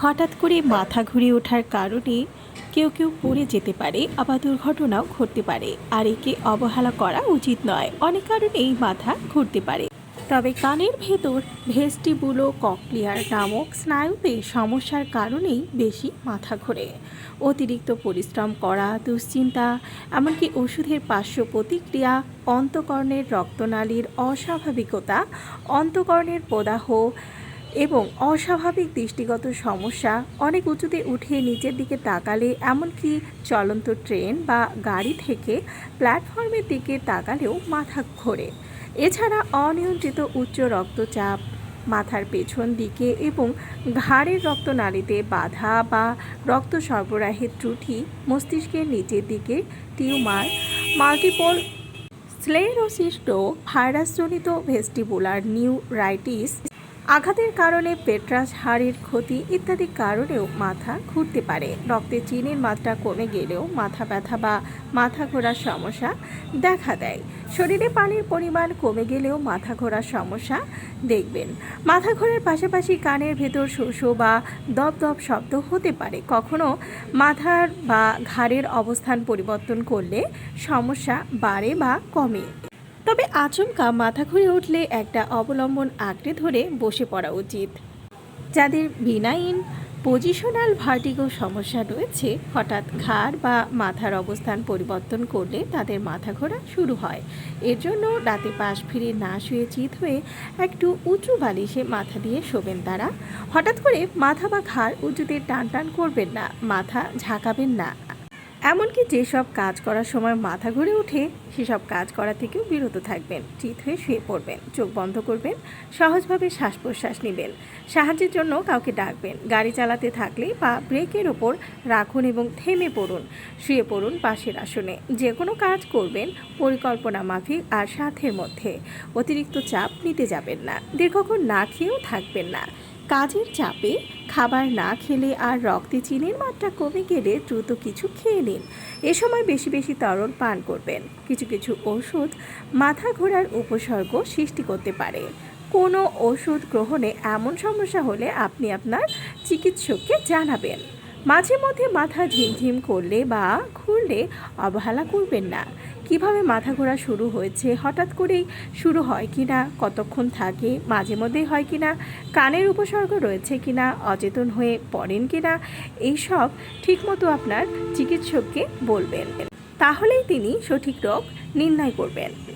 হঠাৎ করে মাথা ঘুরে ওঠার কারণে কেউ কেউ পড়ে যেতে পারে, আবার দুর্ঘটনাও ঘটতে পারে। আর একে অবহেলা করা উচিত নয়, অনেক কারণেই মাথা ঘুরতে পারে। তবে কানের ভেতর ভেস্টিবুলো, ককলিয়ার নামক স্নায়ুতে সমস্যার কারণেই বেশি মাথা ঘোরে। অতিরিক্ত পরিশ্রম করা, দুশ্চিন্তা, এমনকি ওষুধের পার্শ্ব প্রতিক্রিয়া, অন্তকর্ণের রক্তনালীর অস্বাভাবিকতা, অন্তকর্ণের প্রদাহ এবং অস্বাভাবিক দৃষ্টিগত সমস্যা অনেক উঁচুতে উঠে নিচের দিকে তাকালে এমনকি চলন্ত ট্রেন বা গাড়ি থেকে প্ল্যাটফর্মের দিকে তাকালেও মাথা ঘোরে। এছাড়া অনিয়ন্ত্রিত উচ্চ রক্তচাপ, মাথার পেছন দিকে এবং ঘাড়ের রক্তনালীতে বাধা বা রক্ত সরবরাহের ত্রুটি, মস্তিষ্কের নিচের দিকে টিউমার, মাল্টিপল স্লেরোসিস রোগ ভাইরাসজনিত ভেস্টিবুলার নিউরাইটিস আঘাতের কারণে পেট্রাস, হাড়ের ক্ষতি ইত্যাদি কারণেও মাথা ঘুরতে পারে। রক্তে চিনির মাত্রা কমে গেলেও মাথা ব্যথা বা মাথা ঘোরার সমস্যা দেখা দেয়। শরীরে পানির পরিমাণ কমে গেলেও মাথা ঘোরার সমস্যা দেখবেন। মাথা ঘোরার পাশাপাশি কানের ভেতর শোষো বা দপদপ শব্দ হতে পারে। কখনো মাথার বা ঘাড়ের অবস্থান পরিবর্তন করলে সমস্যা বাড়ে বা কমে। আচমকা মাথা ঘুরে উঠলে একটা অবলম্বন আঁকড়ে ধরে বসে পড়া উচিত। যাদের বিনাইন পজিশনাল ভার্টিগো সমস্যা রয়েছে, হঠাৎ ঘাড় বা মাথার অবস্থান পরিবর্তন করলে তাদের মাথা ঘোরা শুরু হয়। এর জন্য রাতে পাশ ফিরে না শুয়ে চিত হয়ে একটু উঁচু বালিশে মাথা দিয়ে শোবেন তারা। হঠাৎ করে মাথা বা ঘাড় উঁচুতে টান টান করবেন না, মাথা ঝাঁকাবেন না। এমনকি যেসব কাজ করার সময় মাথা ঘুরে ওঠে সেসব কাজ করা থেকেও বিরত থাকবেন, চিত হয়ে শুয়ে পড়বেন, চোখ বন্ধ করবেন, সহজভাবে শ্বাস প্রশ্বাস নেবেন। সাহায্যের জন্য কাউকে ডাকবেন, গাড়ি চালাতে থাকলে বা ব্রেকের ওপর রাখুন এবং থেমে পড়ুন, শুয়ে পড়ুন পাশের আসনে। যে কোনো কাজ করবেন পরিকল্পনা মাফিক আর সাথের মধ্যে। অতিরিক্ত চাপ নিতে যাবেন না, দীর্ঘক্ষণ না খেয়েও থাকবেন না। কাজের চাপে খাবার না খেলে আর রক্তে চিনির মাত্রা কমে গেলে দ্রুত কিছু খেয়ে নিন। এ সময় বেশি বেশি তরল পান করবেন। কিছু কিছু ওষুধ মাথা ঘোরার উপসর্গ সৃষ্টি করতে পারে। কোনো ওষুধ গ্রহণে এমন সমস্যা হলে আপনি আপনার চিকিৎসককে জানাবেন। মাঝে মধ্যে মাথা ঝিমঝিম করলে বা ঘুরলে অবহেলা করবেন না। কীভাবে মাথা ঘোরা শুরু হয়েছে? হঠাৎ করেই শুরু হয় কি না? কতক্ষণ থাকে? মাঝে মধ্যেই হয় কি না? কানের উপসর্গ রয়েছে কি না? অচেতন হয়ে পড়েন কি না? এইসব ঠিকমতো আপনার চিকিৎসককে বলবেন। তাহলেই তিনি সঠিক রোগ নির্ণয় করবেন।